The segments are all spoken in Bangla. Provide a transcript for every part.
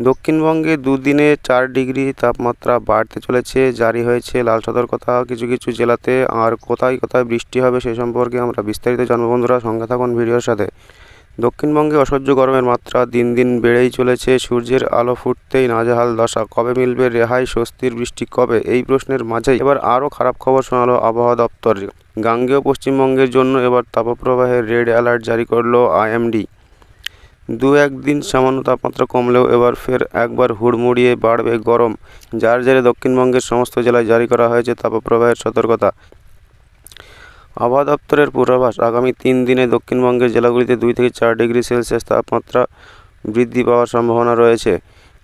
দক্ষিণবঙ্গে দুদিনে চার ডিগ্রি তাপমাত্রা বাড়তে চলেছে, জারি হয়েছে লাল সতর্কতা। কিছু কিছু জেলাতে আর কোথায় কোথায় বৃষ্টি হবে সে সম্পর্কে আমরা বিস্তারিত জানব। বন্ধুরা, সঙ্গে থাকুন ভিডিওর সাথে। দক্ষিণবঙ্গে অসহ্য গরমের মাত্রা দিন দিন বেড়েই চলেছে। সূর্যের আলো ফুটতেই নাজেহাল দশা। কবে মিলবে রেহাই স্বস্তির বৃষ্টি কবে? এই প্রশ্নের মাঝেই এবার আরও খারাপ খবর শোনালো আবহাওয়া দপ্তর। গাঙ্গেয় পশ্চিমবঙ্গের জন্য এবার তাপপ্রবাহের রেড অ্যালার্ট জারি করল আইএমডি। দু একদিন সামান্য তাপমাত্রা কমলেও এবার ফের একবার হুড়মুড়িয়ে বাড়বে গরম, যার জেরে দক্ষিণবঙ্গের সমস্ত জেলায় জারি করা হয়েছে তাপপ্রবাহের সতর্কতা। আবহাওয়া দপ্তরের পূর্বাভাস, আগামী তিন দিনে দক্ষিণবঙ্গের জেলাগুলিতে দুই থেকে চার ডিগ্রি সেলসিয়াস তাপমাত্রা বৃদ্ধি পাওয়ার সম্ভাবনা রয়েছে।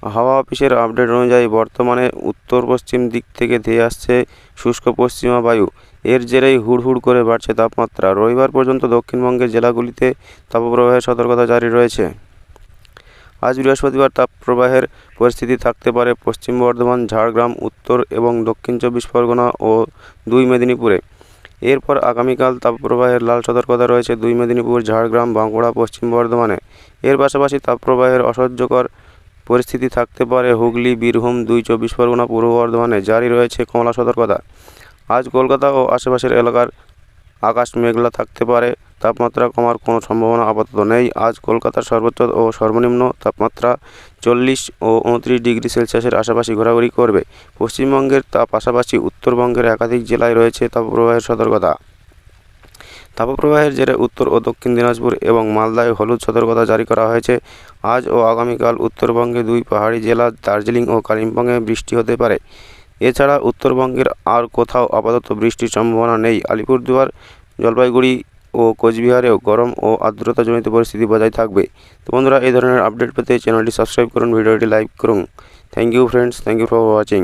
হাওয়া অফিসের আপডেট অনুযায়ী বর্তমানে উত্তর পশ্চিম দিক থেকে ধেয়ে আসছে শুষ্ক পশ্চিমা বায়ু। এর জেরেই হুড়হুড় করে বাড়ছে তাপমাত্রা। রবিবার পর্যন্ত দক্ষিণবঙ্গের জেলাগুলিতে তাপপ্রবাহের সতর্কতা জারি রয়েছে। আজ বৃহস্পতিবার তাপপ্রবাহের পরিস্থিতি থাকতে পারে পশ্চিম বর্ধমান, ঝাড়গ্রাম, উত্তর এবং দক্ষিণ চব্বিশ পরগনা ও দুই মেদিনীপুরে। এরপর আগামীকাল তাপপ্রবাহের লাল সতর্কতা রয়েছে দুই মেদিনীপুর, ঝাড়গ্রাম, বাঁকুড়া, পশ্চিম বর্ধমানে। এর পাশাপাশি তাপপ্রবাহের অসহ্যকর পরিস্থিতি থাকতে পারে। হুগলি, বীরভূম দুই চব্বিশ পরগনা পূর্ব বর্ধমানে জারি রয়েছে কমলা সতর্কতা। আজ কলকাতা ও আশেপাশের এলাকার আকাশ মেঘলা থাকতে পারে। তাপমাত্রা কমার কোনো সম্ভাবনা আপাতত নেই। আজ কলকাতার সর্বোচ্চ ও সর্বনিম্ন তাপমাত্রা চল্লিশ ও উনত্রিশ ডিগ্রি সেলসিয়াসের আশেপাশে ঘোরাঘুরি করবে। পশ্চিমবঙ্গের তা পাশাপাশি উত্তরবঙ্গের একাধিক জেলায় রয়েছে তাপপ্রবাহের সতর্কতা। তাপপ্রবাহের জেরে উত্তর ও দক্ষিণ দিনাজপুর এবং মালদায় হলুদ সতর্কতা জারি করা হয়েছে। আজ ও আগামীকাল উত্তরবঙ্গে দুই পাহাড়ি জেলা দার্জিলিং ও কালিম্পংয়ে বৃষ্টি হতে পারে। এছাড়া উত্তরবঙ্গের আর কোথাও আপাতত বৃষ্টির সম্ভাবনা নেই। আলিপুরদুয়ার, জলপাইগুড়ি ও কোচবিহারেও গরম ও আর্দ্রতাজনিত পরিস্থিতি বজায় থাকবে। তো বন্ধুরা, এই ধরনের আপডেট পেতে চ্যানেলটি সাবস্ক্রাইব করুন, ভিডিওটি লাইক করুন। Thank you friends, thank you for watching.